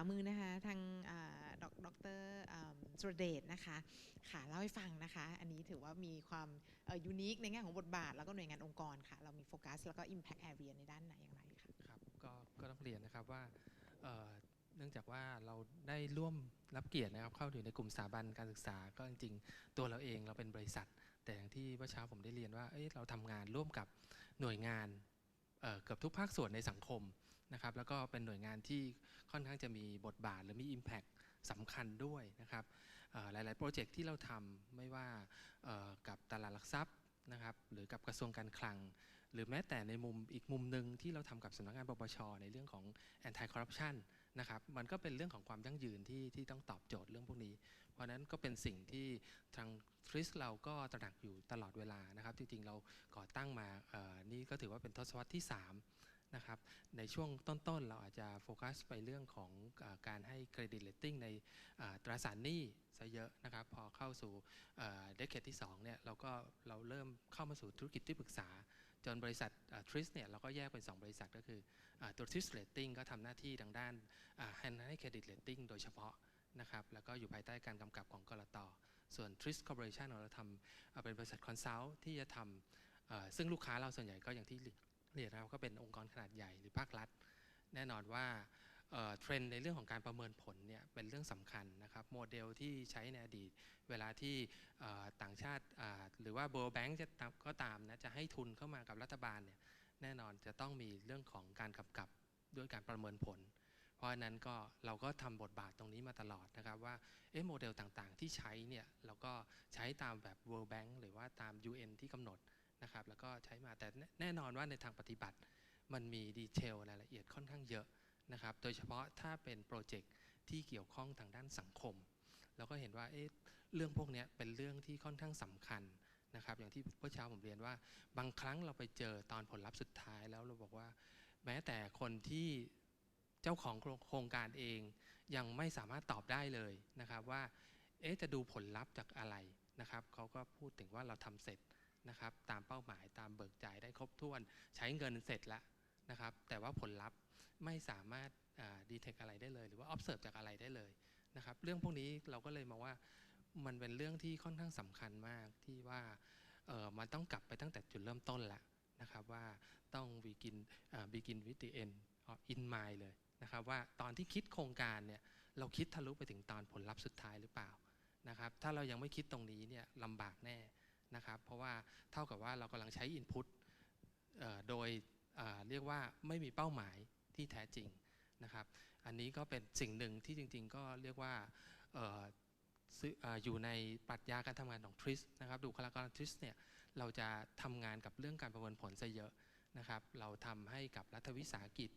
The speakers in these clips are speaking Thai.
ามือนะคะทางดอกดอกเตอรอ่าสุรเดชนะคะค่ะเล่าให้ฟังนะคะ อันนี้ถือว่ามีความยูนิคในแง่ของบทบาท แล้วก็หน่วยงานองค์กรค่ะ เรามีโฟกัสแล้วก็ Impact Area ในด้านไหนอย่างไรคะครับก็ก็ต้องเรียนนะครับว่าเนื่องจากว่าเราได้ร่วมรับเกียรตินะครับเข้าอยู่ในกลุ่มสถาบันการศึกษาก็จริงๆ ตัวเราเองเราเป็นบริษัท แต่อย่างที่เมื่อเช้าผมได้เรียนว่าเอ้ยเราทำงานร่วมกับหน่วยงานเกือบทุกภาคส่วนในสังคม นะครับแล้วก็เป็นหน่วยงานที่ค่อนข้างจะมีบทบาทหรือมี Impact สำคัญด้วยนะครับหลาย ๆ โปรเจกต์ที่เราทำไม่ว่ากับตลาดหลักทรัพย์นะครับหรือกับกระทรวงการคลัง หรือแม้แต่ในมุมอีกมุมหนึ่งที่เราทำกับสำนักงานปปชในเรื่องของ anti corruption นะครับมันก็เป็นเรื่องของความยั่งยืนที่ที่ต้องตอบโจทย์เรื่องพวกนี้ เพราะนั้นก็เป็นสิ่งที่ทางทริสเราก็ตระหนักอยู่ตลอดเวลานะครับ จริง ๆ เราก่อตั้งมานี่ก็ถือว่าเป็นทศวรรษที่ 3 นะครับในช่วงต้นๆ เราอาจจะโฟกัสไปเรื่องของอการให้เครดิตเลตติ้งในตราสารหนี้ซะเยอะนะครับ พอเข้าสู่เดคเคทที่2เนี่ยเราก็เราเริ่มเข้ามาสู่ธุรกิจที่ปรึกษา จนบริษัททริสเนี่ยเราก็แยกเป็น 2 บริษัทก็คืออตัวทริสเลตติ้งก็ทำหน้าที่ทางด้านให้เครดิตเลตติ้งโดยเฉพาะนะครับแล้วก็อยู่ภายใต้การกำกับของกรตส่วน Tris Corporation เราทำเป็นบริษัทคอนซัลท์ที่จะทำซึ่งลูกค้าเราส่วนใหญ่ก็อย่างที่ เรียนนะครับก็เป็นองค์กรขนาดใหญ่หรือภาครัฐ แน่นอนว่าเทรนด์ในเรื่องของการประเมินผลเนี่ยเป็นเรื่องสำคัญนะครับโมเดลที่ใช้ในอดีต เวลาที่ต่างชาติหรือว่าเบอร์แบงก์จะก็ตามนะจะให้ทุนเข้ามากับรัฐบาลเนี่ยแน่นอนจะต้องมีเรื่องของการกำกับด้วยการประเมินผล เพราะฉะนั้นก็เราก็ทำบทบาทตรงนี้มาตลอดนะครับว่าเอ๊ะโมเดลต่างๆที่ใช้เนี่ยเราก็ใช้ตามแบบ World Bank หรือว่าตาม UN ที่กำหนด นะครับแล้วก็ใช้มาแต่แน่นอนว่าในทางปฏิบัติ มันมีดีเทลรายละเอียดค่อนข้างเยอะนะครับโดยเฉพาะถ้าเป็นโปรเจกต์ที่เกี่ยวข้องทางด้านสังคมเราก็เห็นว่าเอ๊ะเรื่องพวกนี้เป็นเรื่องที่ค่อนข้างสำคัญนะครับอย่างที่เมื่อเช้าผมเรียนว่า บางครั้งเราไปเจอตอนผลลัพธ์สุดท้ายแล้วเราบอกว่า แม้แต่คนที่เจ้าของโครงการเองยังไม่สามารถตอบได้เลยนะครับว่าเอ๊ะจะดูผลลัพธ์จากอะไรนะครับเขาก็พูดถึงว่าเราทำเสร็จ นะครับตามเป้าหมายตามเบิกจ่ายได้ครบถ้วน ใช้เงินเสร็จแล้วนะครับแต่ว่าผลลัพธ์ไม่สามารถดีเทคอะไรได้เลย หรือว่า observe จากอะไรได้เลยนะครับเรื่องพวกนี้เราก็เลยมองว่ามันเป็นเรื่องที่ค่อนข้างสำคัญมากที่ว่ามันต้องกลับไปตั้งแต่จุดเริ่มต้นละนะครับว่าต้อง begin begin with the end in mind เลยนะครับว่าตอนที่คิดโครงการเนี่ยเราคิดทะลุไปถึงตอนผลลัพธ์สุดท้ายหรือเปล่านะครับถ้าเรายังไม่คิดตรงนี้เนี่ยลำบากแน่ นะครับ เพราะว่าเท่ากับว่าเรากำลังใช้ Input โดยเรียกว่าไม่มีเป้าหมายที่แท้จริงนะครับ อันนี้ก็เป็นสิ่งหนึ่งที่จริง ๆ ก็เรียกว่าเอ่อซื้อเอ่ออยู่ในปรัชญาการทำงานของทริสนะครับ ดูคลากรทริสเนี่ยเราจะทำงานกับเรื่องการประเมินผลซะเยอะนะครับ เราทำให้กับรัฐวิสาหกิจ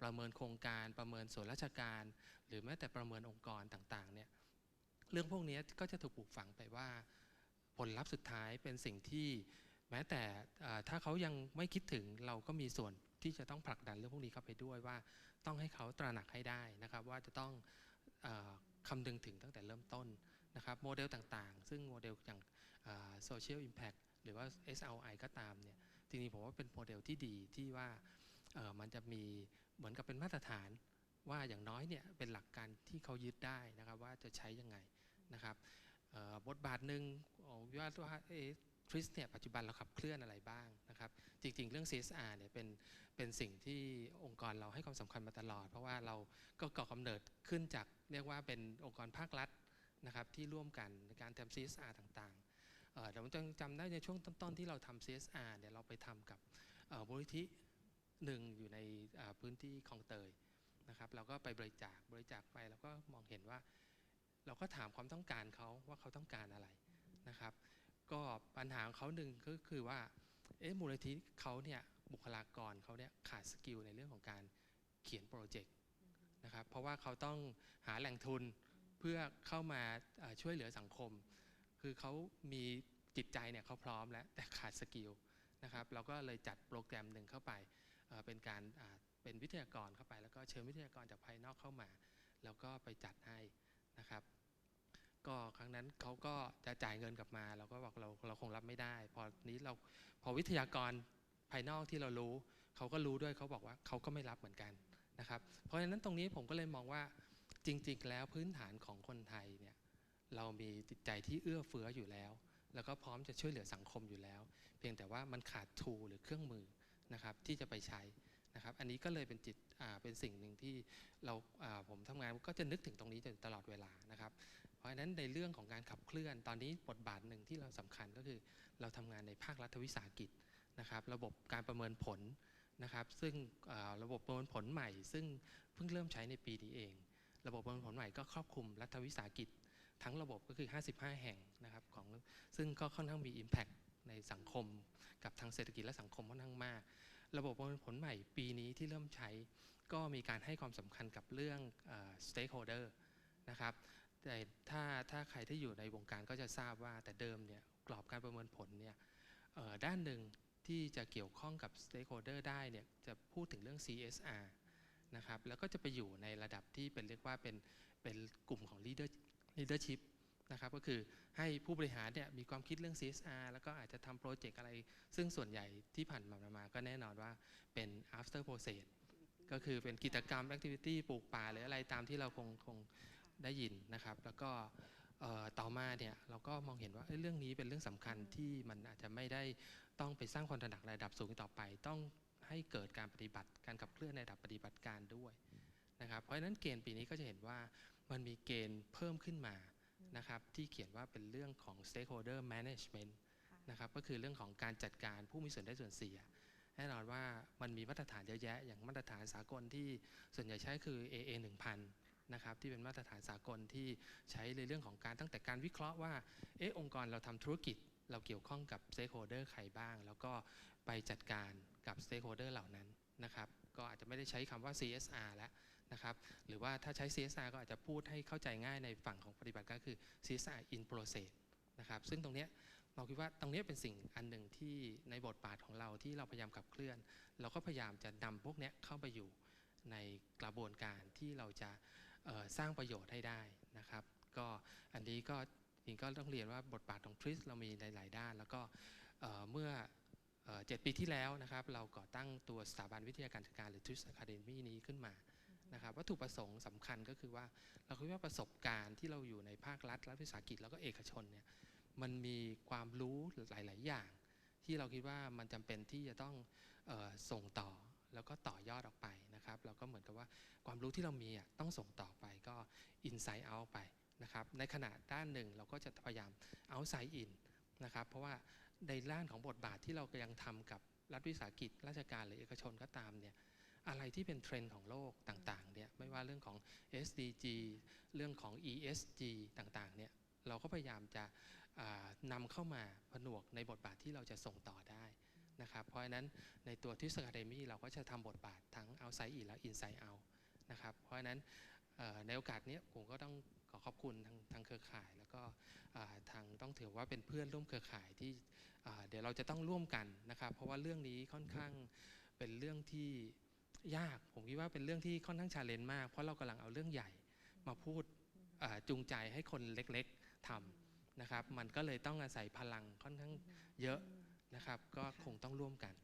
ประเมินโครงการประเมินส่วนราชการ หรือแม้แต่ประเมินองค์กรต่างๆเนี่ยเรื่องพวกนี้ก็จะถูกปลูกฝังไปว่า ผลลัพธ์สุดท้ายเป็นสิ่งที่แม้แต่ถ้าเขายังไม่คิดถึงเราก็มีส่วนที่จะต้องผลักดันเรื่องพวกนี้เข้าไปด้วยว่า ต้องให้เขาตระหนักให้ได้นะครับ ว่าจะต้องอคำนึงถึงตั้งแต่เริ่มต้นนะครับโมเดลต่างๆ ซึ่งโมเดลอย่างโซเชียลอิมแพคหรือว่า SLI ก็ตามเนี่ยจริงๆผมว่าเป็นโมเดลที่ดีที่ว่ามันจะมีเหมือนกับเป็นมาตรฐานว่าอย่างน้อยเนี่ยเป็นหลักการที่เขายึดได้นะครับว่าจะใช้ยังไงนะครับ บทบาทหนึ่งวิวาทว่าทริสเนี่ยปัจจุบันเราขับเคลื่อนอะไรบ้างนะครับจริงๆ เรื่อง CSR เนี่ยเป็นเป็นสิ่งที่องค์กรเราให้ความสำคัญมาตลอด เพราะว่าเราก็ก่อกำเนิดขึ้นจากเรียกว่าเป็นองค์กรภาครัฐนะครับที่ร่วมกันในการทำ CSR ต่างๆเอ่อแต่ผมจังจำได้ในช่วงต้นๆที่เราทำ CSR เนี่ยเราไปทำกับเอ่อมูลนิธิหนึ่งอยู่ในพื้นที่คลองเตยนะครับเราก็ไปบริจาคบริจาคไปเราก็มองเห็นว่า เราก็ถามความต้องการเขาว่าเขาต้องการอะไรนะครับ ก็ปัญหาของเขาหนึ่งก็คือว่าเอ๊ะมูลนิธิเขาเนี่ยบุคลากรเขาเนี่ยขาดสกิลในเรื่องของการเขียนโปรเจกต์นะครับเพราะว่าเขาต้องหาแหล่งทุนเพื่อเข้ามาช่วยเหลือสังคม คือเขามีจิตใจเนี่ยเขาพร้อมแล้วแต่ขาดสกิลนะครับเราก็เลยจัดโปรแกรมหนึ่งเข้าไปเป็นการเป็นวิทยากรเข้าไป แล้วก็เชิญวิทยากรจากภายนอกเข้ามา แล้วก็ไปจัดให้ นะครับ ก็ครั้งนั้นเขาก็จะจ่ายเงินกลับมาเราก็บอกเราเราคงรับไม่ได้ พอนี้เราพอวิทยากรภายนอกที่เรารู้เขาก็รู้ด้วยเขาบอกว่าเขาก็ไม่รับเหมือนกันนะครับ เพราะฉะนั้นตรงนี้ผมก็เลยมองว่าจริง ๆ แล้วพื้นฐานของคนไทยเนี่ยเรามีจิตใจที่เอื้อเฟื้ออยู่แล้ว แล้วก็พร้อมจะช่วยเหลือสังคมอยู่แล้ว เพียงแต่ว่ามันขาดทูหรือเครื่องมือนะครับที่จะไปใช้ นะครับ อันนี้ก็เลยเป็นจิตเป็นสิ่งหนึ่งที่เราาผมทำงานก็จะนึกถึงตรงนี้ตลอดเวลานะครับ เพราะฉะนั้นในเรื่องของการขับเคลื่อน ตอนนี้บทบาทหนึ่งที่เราสำคัญก็คือ เราทำงานในภาครัฐวิสาหกิจนะครับ ระบบการประเมินผลนะครับ ซึ่งระบบประเมินผลใหม่ ซึ่งเพิ่งเริ่มใช้ในปีนี้เอง ระบบประเมินผลใหม่ก็ครอบคลุมรัฐวิสาหกิจ ทั้งระบบก็คือ 55 แห่งนะครับของซึ่งก็ค่อนข้างมี Impact ในสังคม กับทางเศรษฐกิจและสังคมค่อนข้างมาก ระบบประเมินผลใหม่ปีนี้ที่เริ่มใช้ ก็มีการให้ความสำคัญกับเรื่องเอ่อ stakeholder นะครับแต่ถ้าถ้าใครที่อยู่ในวงการก็จะทราบว่าแต่เดิมเนี่ยกรอบการประเมินผลเนี่ยด้านหนึ่งที่จะเกี่ยวข้องกับ stakeholder ได้เนี่ยจะพูดถึงเรื่อง CSR นะครับแล้วก็จะไปอยู่ในระดับที่เป็นเรียกว่าเป็นเป็นกลุ่มของ leader leadership นะครับก็คือให้ผู้บริหารเนี่ยมีความคิดเรื่อง CSR แล้วก็อาจจะทำโปรเจกต์อะไร ซึ่งส่วนใหญ่ที่ผ่านมามาก็แน่นอนว่าเป็น after process ก็คือเป็นกิจกรรม activity ปลูกป่าหรืออะไรตามที่เราคงคงได้ยินนะครับ แล้วก็ต่อมาเนี่ยเราก็มองเห็นว่าเเรื่องนี้เป็นเรื่องสำคัญที่มันอาจจะไม่ได้ต้องไปสร้างความตระหนักระดับสูงต่อไป ต้องให้เกิดการปฏิบัติการขับเคลื่อนในระดับปฏิบัติการด้วยนะครับเพราะฉะนั้นเกณฑ์ปีนี้ก็จะเห็นว่ามันมีเกณฑ์เพิ่มขึ้นมา นะครับที่เขียนว่าเป็นเรื่องของ stakeholder management นะครับก็คือเรื่องของการจัดการผู้มีส่วนได้ส่วนเสียแน่นอนว่ามันมีมาตรฐานเยอะแยะ อย่างมาตรฐานสากลที่ส่วนใหญ่ใช้คือ AA 1000นะครับที่เป็นมาตรฐานสากลที่ใช้ในเรื่องของการตั้งแต่การวิเคราะห์ว่าเออองค์กรเราทำธุรกิจเราเกี่ยวข้องกับ stakeholder ใครบ้าง แล้วก็ไปจัดการกับ stakeholder เหล่านั้นนะครับก็อาจจะไม่ได้ใช้คำว่า CSR แล้ว นะครับหรือว่าถ้าใช้ CSR ก็อาจจะพูดให้เข้าใจง่ายในฝั่งของปฏิบัติการคือ CSR in process นะครับซึ่งตรงนี้เราคิดว่าตรงนี้เป็นสิ่งอันหนึ่งที่ในบทบาทของเราที่เราพยายามขับเคลื่อน เราก็พยายามจะนำพวกนี้เข้าไปอยู่ในกระบวนการที่เราจะสร้างประโยชน์ให้ได้นะครับ ก็อันนี้ก็จริงก็ต้องเรียนว่าบทบาทของทริสเรามีหลายๆด้าน แล้วก็เมื่อเจ็ดปีที่แล้วนะครับ เราก่อตั้งตัวสถาบันวิทยาการจัดการหรือ TRIS Academy นี้ขึ้นมา นะครับวัตถุประสงค์สำคัญก็คือว่าเราคิดว่าประสบการณ์ที่เราอยู่ในภาครัฐรัฐวิสาหกิจแล้วก็เอกชนเนี่ยมันมีความรู้หลาย ๆ อย่าง ที่เราคิดว่ามันจำเป็นที่จะต้องออส่งต่อแล้วก็ต่อยอดออกไปนะครับ เราก็เหมือนกับว่าความรู้ที่เรามีอะต้องส่งต่อไปก็ inside out ไปนะครับ ในขณะด้านหนึ่งเราก็จะพยายาม outside in นะครับ เพราะว่าในด้านของบทบาทที่เรายังทำกับรัฐวิสาหกิจราชการหรือเอกชนก็ตามเนี่ย อะไรที่เป็นเทรนด์ของโลกต่างๆเนี่ยไม่ว่าเรื่องของ SDG เรื่องของ ESG ต่างๆเนี่ยเราก็พยายามจะนำเข้ามาผนวกในบทบาทที่เราจะส่งต่อได้นะครับเพราะฉะนั้นในตัวทิส a าเดมี่เราก็จะทำบทบาททั้ง outside in และ inside out นะครับเพราะฉะนั้นในโอกาสเนี้ยผมก็ต้องขอขอบคุณทางทางเครือข่าย แล้วก็ทางต้องถือว่าเป็นเพื่อนร่วมเครือข่ายที่เดี๋ยวเราจะต้องร่วมกันนะครับ เพราะว่าเรื่องนี้ค่อนข้างเป็นเรื่องที่ ยากผมคิดว่าเป็นเรื่องที่ค่อนข้างชาเลนจ์มาก เพราะเรากำลังเอาเรื่องใหญ่มาพูดจูงใจให้คนเล็กๆทำนะครับ มันก็เลยต้องอาศัยพลังค่อนข้างเยอะนะครับ ก็คงต้องร่วมกัน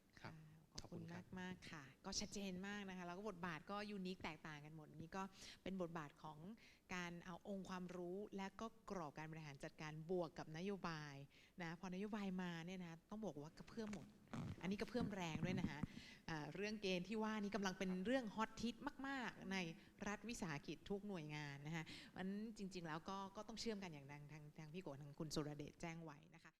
อบคุณขอบคุณมากมากค่ะ ก็ชัดเจนมากนะคะ แล้วก็บทบาทก็ยูนิคแตกต่างกันหมด นี่ก็เป็นบทบาทของการเอาองค์ความรู้และก็กรอบการบริหารจัดการบวกกับนโยบายนะพอนโยบายมาเนี่ยนะต้องบอกว่ากระเพื่อมหมด อันนี้กระเพื่อมแรงด้วยนะคะเรื่องเกณฑ์ที่ว่านี้กำลังเป็นเรื่องฮอตฮิตมาก ๆ ในรัฐวิสาหกิจทุกหน่วยงานนะคะมันจริง ๆ แล้วก็ก็ต้องเชื่อมกันอย่างทางทางทางพี่โกทางคุณสุรเดชแจ้งไว้นะคะ